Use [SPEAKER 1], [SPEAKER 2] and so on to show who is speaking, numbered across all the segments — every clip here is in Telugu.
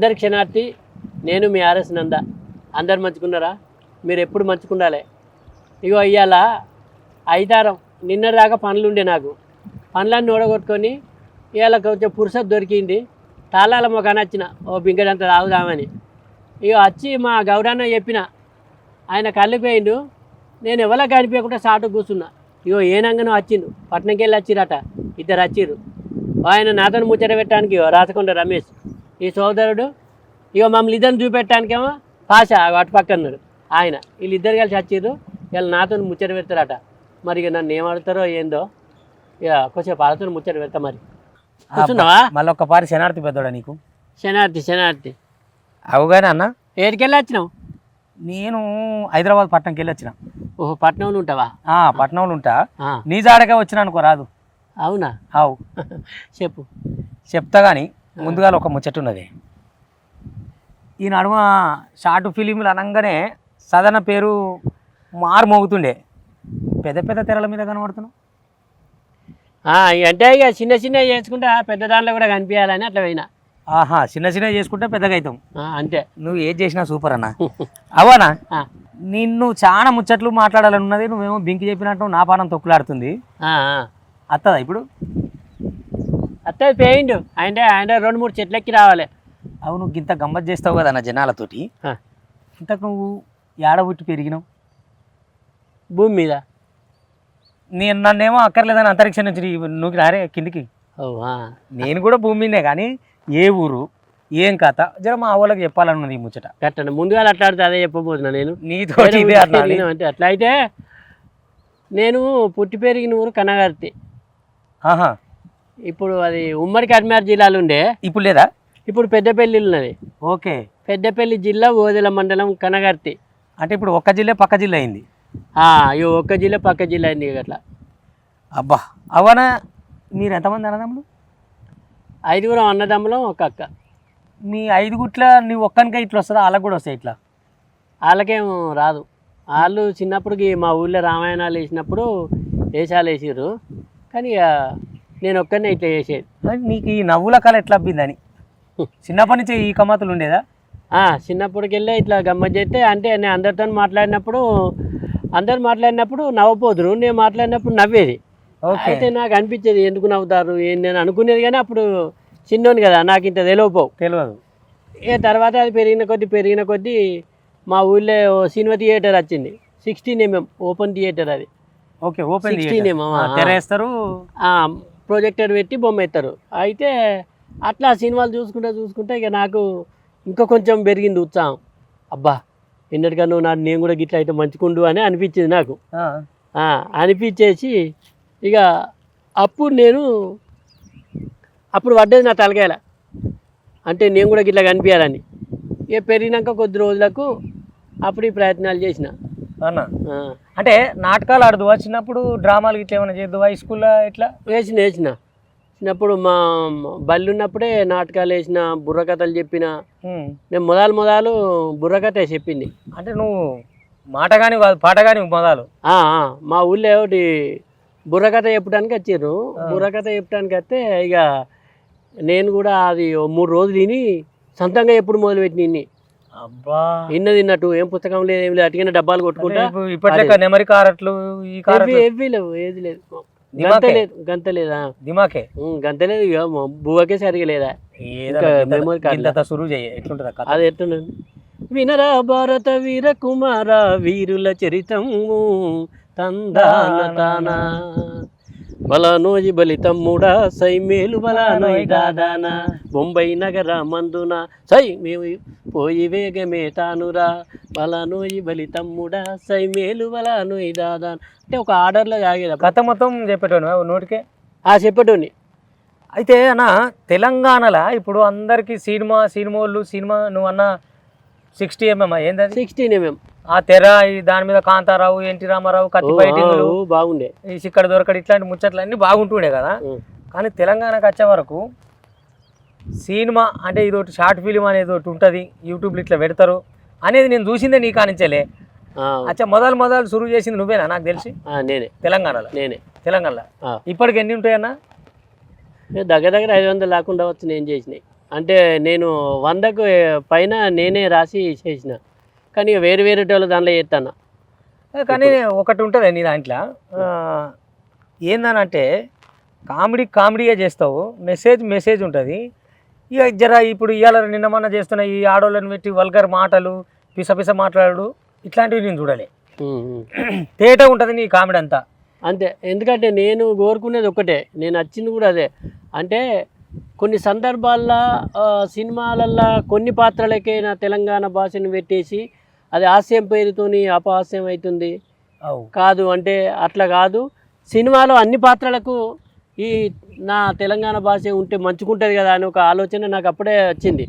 [SPEAKER 1] అందరి క్షణార్థి నేను మీ ఆర్ఎస్ నంద. అందరు మంచుకున్నారా? మీరు ఎప్పుడు మంచుకుండాలి. ఇగో అయ్యాల ఐదారం. నిన్నటిదాకా పనులు ఉండే నాకు. పనులన్నీ ఓడగొట్టుకొని ఇవాళ కొంచెం పురుషత్ దొరికింది. తాళాల మొక్క వచ్చిన ఓ బింగడంత తాగుదామని. ఇక వచ్చి మా గౌరన్న చెప్పిన ఆయన కళ్ళిపోయిండు నేను ఎవరో కనిపించకుండా సాటు కూర్చున్నా. ఇగో ఏనంగానో వచ్చిండు పట్నంకి వెళ్ళి వచ్చిరట ఇద్దరు వచ్చిర్రు ఆయన నాతో ముచ్చట పెట్టడానికి ఇగో రాచకొండ రమేష్. ఈ సోదరుడు ఇగో మమ్మల్ని ఇద్దరిని చూపెట్టడానికేమో పాష అటు పక్క ఉన్నాడు ఆయన వీళ్ళిద్దరు కలిసి వచ్చిర్రు వీళ్ళు నాతో ముచ్చట పెడతారట. మరి ఇక నన్ను ఏమడుతారో ఏందో? ఇక కొంచెం వాళ్ళతో ముచ్చట పెడతా మరి. కూర్చున్నావా?
[SPEAKER 2] మళ్ళీ ఒక పారి శనార్థి పెద్దోడా నీకు?
[SPEAKER 1] శనార్థి శనార్థి
[SPEAKER 2] అవుగానే అన్న?
[SPEAKER 1] ఏడికెళ్ళి వచ్చినావు?
[SPEAKER 2] నేను హైదరాబాద్ పట్టణంకి వెళ్ళి వచ్చిన.
[SPEAKER 1] ఓహో పట్నంలో ఉంటావా?
[SPEAKER 2] పట్నంలో ఉంటా. నీ జాడకే వచ్చిన అనుకో రాదు.
[SPEAKER 1] అవునా?
[SPEAKER 2] అవు.
[SPEAKER 1] చెప్పు.
[SPEAKER 2] చెప్తా కానీ ముందుగా ఒక ముచ్చట ఉన్నది ఈ నడుమ షార్ట్ ఫిలింలు అనగానే సదన పేరు మారు మోగుతుండే. పెద్ద పెద్ద తెరల మీద
[SPEAKER 1] ఇక అంటే ఇక చిన్న చిన్న చేసుకుంటా పెద్ద దాంట్లో కూడా కనిపించాలని అట్లా పోయినా.
[SPEAKER 2] ఆహా చిన్న చిన్న చేసుకుంటే పెద్దగా అవుతాం.
[SPEAKER 1] అంతే.
[SPEAKER 2] నువ్వు ఏది చేసినా సూపర్ అన్న. అవనా నిన్ను చాలా ముచ్చట్లు మాట్లాడాలని ఉన్నది నువ్వేమో బింకి చెప్పినట్టు నా పానం తొక్కులాడుతుంది. అత్తదా ఇప్పుడు?
[SPEAKER 1] అత్తది పోయిండు అంటే ఆయన రెండు మూడు చెట్లెక్కి రావాలి.
[SPEAKER 2] అవును ఇంత గమ్మత్ చేస్తావు కదా నా జనాలతోటి. ఇంతకు నువ్వు ఏడ పుట్టి పెరిగినావు?
[SPEAKER 1] భూమి మీద.
[SPEAKER 2] నేను నన్నేమో అక్కర్లేదని అంతరిక్షం నుంచి నువ్వు రారే కిందికి. నేను కూడా భూమి మీదే కానీ ఏ ఊరు ఏం కథ జర మా వాళ్ళకి చెప్పాలన్నది ఈ ముచ్చట.
[SPEAKER 1] కట్టండి. ముందుగా అట్లా ఆడితే అదే చెప్పబోతున్నా నేను.
[SPEAKER 2] నీతో
[SPEAKER 1] అంటే అట్లా అయితే నేను పుట్టి పెరిగిన ఊరు కనగార్తి.
[SPEAKER 2] ఆహా.
[SPEAKER 1] ఇప్పుడు అది ఉమ్మడి కర్మార్ జిల్లాలో ఉండే.
[SPEAKER 2] ఇప్పుడు లేదా?
[SPEAKER 1] ఇప్పుడు పెద్దపల్లి ఉన్నది.
[SPEAKER 2] ఓకే.
[SPEAKER 1] పెద్దపల్లి జిల్లా ఓదెల మండలం కనగార్తి.
[SPEAKER 2] అంటే ఇప్పుడు ఒక్క జిల్లా పక్క జిల్లా అయింది?
[SPEAKER 1] ఇగో ఒక్క జిల్లా పక్క జిల్లా అయింది ఇక అట్లా.
[SPEAKER 2] అబ్బా. అవనా? మీరు ఎంతమంది అన్నదమ్ములు?
[SPEAKER 1] ఐదుగురం అన్నదమ్ములం ఒక అక్క.
[SPEAKER 2] మీ ఐదుగుట్ల నువ్వు ఒక్కనికే ఇట్లా వస్తుందా? వాళ్ళకి కూడా వస్తాయి ఇట్లా?
[SPEAKER 1] వాళ్ళకేం రాదు. వాళ్ళు చిన్నప్పటికి మా ఊళ్ళో రామాయణాలు వేసినప్పుడు వేషాలు వేసిర్రు. కానీ ఇక నేను ఒక్కనే ఇట్లా చేసేది.
[SPEAKER 2] మరి నీకు ఈ నవ్వుల కళ ఎట్లా అబ్బిందని? చిన్నప్పటి నుంచి ఈ కమాతులు ఉండేదా?
[SPEAKER 1] చిన్నప్పటికి వెళ్ళే ఇట్లా గమ్మత్ చేస్తే అంటే నేను అందరితో మాట్లాడినప్పుడు అందరు మాట్లాడినప్పుడు నవ్వపోదురు నేను మాట్లాడినప్పుడు నవ్వేది. అయితే నాకు అనిపించేది ఎందుకు నవ్వుతారు? అని అనుకునేది కానీ అప్పుడు చిన్నోని కదా నాకు ఇంత తెలియపోవు
[SPEAKER 2] తెలియదు.
[SPEAKER 1] ఇక తర్వాత అది పెరిగిన కొద్దీ పెరిగిన కొద్దీ మా ఊళ్ళో సినిమా థియేటర్ వచ్చింది. సిక్స్టీన్ ఎంఎం ఓపెన్ థియేటర్ అది.
[SPEAKER 2] ఓకే ఓపెన్
[SPEAKER 1] 16 ఏమో, ఆ.
[SPEAKER 2] తెరేస్తారు.
[SPEAKER 1] ప్రొజెక్టర్ పెట్టి బొమ్మ ఎత్తారు అయితే అట్లా సినిమాలు చూసుకుంటా చూసుకుంటా ఇక నాకు ఇంకా కొంచెం పెరిగింది ఉత్సాహం. అబ్బా ఎన్నటికన్నా నువ్వు నా నేను కూడా గిట్ల అయితే మంచుకుండు అని అనిపించింది నాకు. అనిపించేసి ఇక అప్పుడు నేను అప్పుడు పడ్డది నా తలకాయల. అంటే నేను కూడా గిట్లా కనిపించాలని. ఇక పెరిగినాక కొద్ది రోజులకు అప్పుడు ఈ ప్రయత్నాలు చేసిన.
[SPEAKER 2] అంటే నాటకాలు ఆడుదువా చిన్నప్పుడు డ్రామాలు ఇట్లా ఏమైనా చేద్దువా? ఈ స్కూల్లో ఇట్లా
[SPEAKER 1] వేసిన వేసిన. చిన్నప్పుడు మా బల్లి ఉన్నప్పుడే నాటకాలు వేసిన బుర్రకథలు చెప్పిన. నేను మొదలు మొదలు బుర్రకథ చెప్పింది.
[SPEAKER 2] అంటే నువ్వు మాట కానీ కాదు పాట కానీ మొదలు.
[SPEAKER 1] మా ఊళ్ళో ఒకటి బుర్రకథ చెప్పడానికి వచ్చిర్రు. బుర్రకథ చెప్పడానికి వస్తే ఇక నేను కూడా అది మూడు రోజులు విని సొంతంగా ఎప్పుడు మొదలుపెట్టిన ఇన్ని తిన్నట్టు ఏం పుస్తకం లేదు ఏం లేదు అటుకైనా డబ్బాలు కొట్టుకుంటా.
[SPEAKER 2] ఇప్పట్లో నెమరి కారట్లు ఈ
[SPEAKER 1] ఎవ్వి
[SPEAKER 2] కారట్లు.
[SPEAKER 1] ఎవ్వి లేవు ఏది లేదు. గంత? లేదు గంత లేదా?
[SPEAKER 2] దిమాకే.
[SPEAKER 1] గంత లేదు ఇక బువ్వకే సరిగా లేదా?
[SPEAKER 2] ఎట్లుంటుంది
[SPEAKER 1] అది ఎట్టున్నాను వినరా భారత వీర కుమార వీరుల చరితము తందాన తానా. బలానోజి బలి తమ్ముడా సై మేలు బలానోయ్ దాదాన. బొంబై నగర మందున. సై మేము పోయి వేగమే తానురా బలానోయి బలి తమ్ముడా సై మేలు బలానోయ్ దాదా అంటే ఒక ఆర్డర్లో ఆగేది.
[SPEAKER 2] కథ మొత్తం చెప్పేటోను నోటికే?
[SPEAKER 1] ఆ చెప్పటోని.
[SPEAKER 2] అయితే అన్న తెలంగాణలో ఇప్పుడు అందరికి సినిమా సినిమాలు సినిమా నువ్వు అన్న సిక్స్టీ ఎంఎం ఏంటది
[SPEAKER 1] సిక్స్టీన్ ఎంఎం.
[SPEAKER 2] ఆ తెర దాని మీద కాంతారావు ఎన్టీ రామారావు కత్తి
[SPEAKER 1] బాగుండే.
[SPEAKER 2] ఈ సిక్కడ దొరకడు ఇట్లాంటి ముచ్చట్లు అన్నీ బాగుంటుండే కదా. కానీ తెలంగాణకు వచ్చే వరకు సినిమా అంటే ఇది ఒకటి షార్ట్ ఫిలిం అనేది ఒకటి ఉంటుంది యూట్యూబ్లో ఇట్లా పెడతారు. అనేది నేను చూసిందే నీ కానించలే. అచ్చా మొదలు మొదలు సురువు చేసింది నువ్వేనా? నాకు తెలిసి?
[SPEAKER 1] నేనే.
[SPEAKER 2] తెలంగాణలో?
[SPEAKER 1] నేనే.
[SPEAKER 2] తెలంగాణలో. ఇప్పటికి ఎన్ని ఉంటాయన్నా?
[SPEAKER 1] దగ్గర దగ్గర ఐదు వందలు లేకుండా వచ్చి నేను చేసినాయి అంటే నేను వందకు పైన నేనే రాసి చేసిన. కానీ వేరు వేరే వాళ్ళు దాంట్లో చేస్తాను
[SPEAKER 2] కానీ ఒకటి ఉంటుంది నీ దాంట్లో. ఏందనంటే కామెడీ కామెడీగా చేస్తావు. మెసేజ్ మెసేజ్ ఉంటుంది. ఇక జర ఇప్పుడు ఇవాళ నిన్న మొన్న చేస్తున్న ఈ ఆడోళ్ళని పెట్టి వల్గర్ మాటలు పిస పిస మాట్లాడు ఇట్లాంటివి నేను చూడాలి. తేట ఉంటుంది నీ కామెడీ అంతా.
[SPEAKER 1] అంతే. ఎందుకంటే నేను కోరుకునేది ఒకటే నేను వచ్చింది కూడా అదే. అంటే కొన్ని సందర్భాల్లో సినిమాలల్లో కొన్ని పాత్రలకే నా తెలంగాణ భాషను పెట్టేసి అది హాస్యం పేరుతోని అపహాస్యం అవుతుంది.
[SPEAKER 2] అవు.
[SPEAKER 1] కాదు అంటే అట్లా కాదు. సినిమాలో అన్ని పాత్రలకు ఈ నా తెలంగాణ భాష ఉంటే మంచుకుంటుంది కదా అని ఒక ఆలోచన నాకు అప్పుడే వచ్చింది.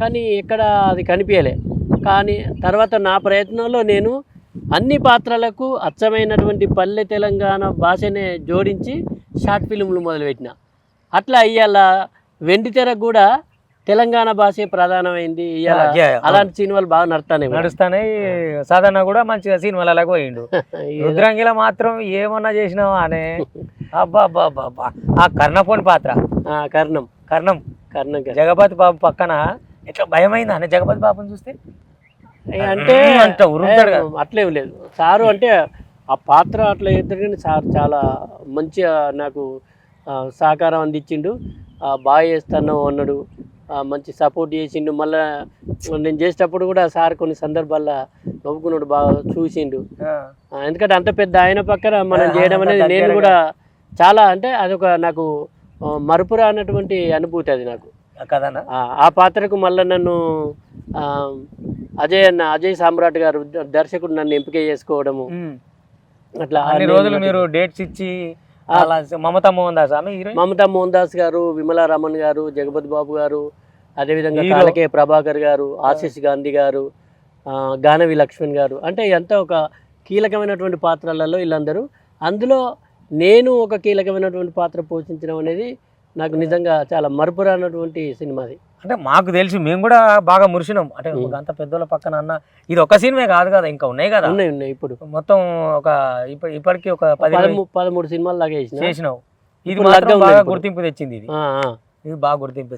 [SPEAKER 1] కానీ ఎక్కడ అది కనిపించలే. కానీ తర్వాత నా ప్రయత్నంలో నేను అన్ని పాత్రలకు అచ్చమైనటువంటి పల్లె తెలంగాణ భాషనే జోడించి షార్ట్ ఫిల్మ్లు మొదలుపెట్టిన. అట్లా ఇవాళ వెండి తెరకు కూడా తెలంగాణ భాషే ప్రధానమైంది. అలాంటి సినిమాలు బాగా నడతానే
[SPEAKER 2] నడుస్తానే సాధారణ కూడా మంచిగా సినిమాలు అలాగ పోయిండు రుద్రంగిల మాత్రం ఏమన్నా చేసినావా అనే అబ్బా అబ్బా అబ్బా అబ్బా ఆ కర్ణపోని పాత్ర
[SPEAKER 1] కర్ణం.
[SPEAKER 2] కర్ణం
[SPEAKER 1] కర్ణం. గారు.
[SPEAKER 2] జగపతి బాబు పక్కన. ఎట్లా భయమైంది? అనే జగపతి బాబుని చూస్తే?
[SPEAKER 1] ఏ అంటే
[SPEAKER 2] అంట ఉరుముతాడు కదా.
[SPEAKER 1] ఏ, అట్లేం లేదు. సారు అంటే ఆ పాత్ర అట్లా చేద్దరు కానీ సార్ చాలా మంచిగా నాకు ఆ, సహకారం అందించిండు. ఆ, బాగా చేస్తాను అన్నాడు. ఆ, మంచి సపోర్ట్ చేసిండు. మళ్ళా నేను చేసేటప్పుడు కూడా సార్ కొన్ని సందర్భాల్లో నవ్వుకున్నాడు బాగా చూసిండు.
[SPEAKER 2] ఆ,
[SPEAKER 1] ఆ, ఎందుకంటే అంత పెద్ద ఆయన పక్కన మనం
[SPEAKER 2] ఆ,
[SPEAKER 1] చేయడం అనేది నేను. కూడా చాలా అంటే అదొక నాకు ఆ, మరుపురా అన్నటువంటి అనుభూతి అది నాకు.
[SPEAKER 2] కదనా
[SPEAKER 1] ఆ ఆ పాత్రకు మళ్ళీ నన్ను అజయ్ అన్న అజయ్ సామ్రాట్ గారు దర్శకుడు నన్ను ఎంపిక చేసుకోవడము. అట్లా
[SPEAKER 2] అన్ని
[SPEAKER 1] నేను
[SPEAKER 2] రోజులు మీరు డేట్స్ ఇచ్చి మమతా మోహన్ దాస్? ఆమె
[SPEAKER 1] మమతా మోహన్ దాస్ గారు విమలా రమణ్ గారు జగపతి బాబు గారు అదేవిధంగా. కాలకే ప్రభాకర్ గారు ఆశీష్ గాంధీ గారు గానవి లక్ష్మణ్ గారు. అంటే ఎంత ఒక కీలకమైనటువంటి పాత్రలలో వీళ్ళందరూ. అందులో నేను ఒక కీలకమైనటువంటి పాత్ర పోషించడం అనేది నాకు నిజంగా చాలా మరుపురానటువంటి సినిమాది
[SPEAKER 2] అంటే మాకు తెలిసి మేము కూడా బాగా మురిసినాం. అంటే. అంత పెద్దోళ్ళ పక్కన అన్న ఇది ఒక సినిమే కాదు కదా ఇంకా ఉన్నాయి కదా?
[SPEAKER 1] ఉన్నాయి ఉన్నాయి ఇప్పుడు.
[SPEAKER 2] మొత్తం ఒక ఇప్ప- ఇప్పటికి ఒక పది
[SPEAKER 1] పదమూ- పదమూడు సినిమాలు లాగా చేసిన.
[SPEAKER 2] చేసినావు. ఇది బాగా. గుర్తింపు తెచ్చింది ఇది. ఇది బాగా గుర్తింపు